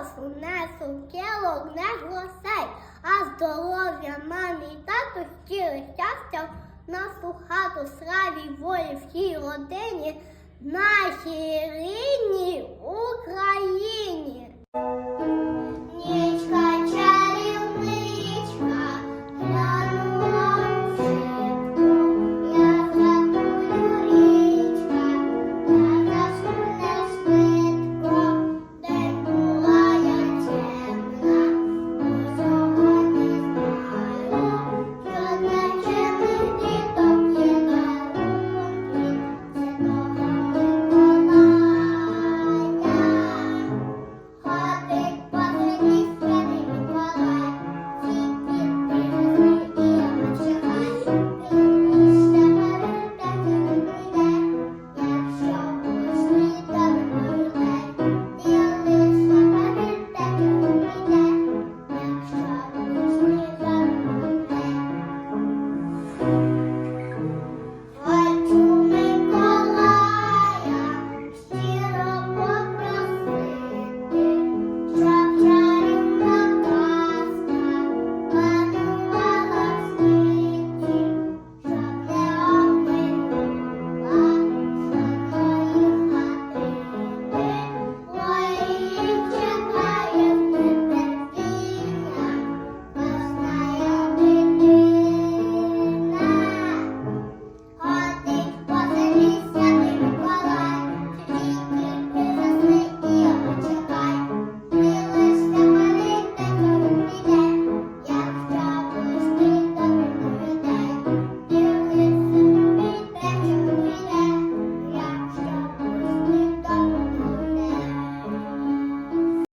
голосу, не сукілок, не грошей, а здоров'я мамі і тату, щире щастя в нашу хату, славі, волі всій родині, нашій рідній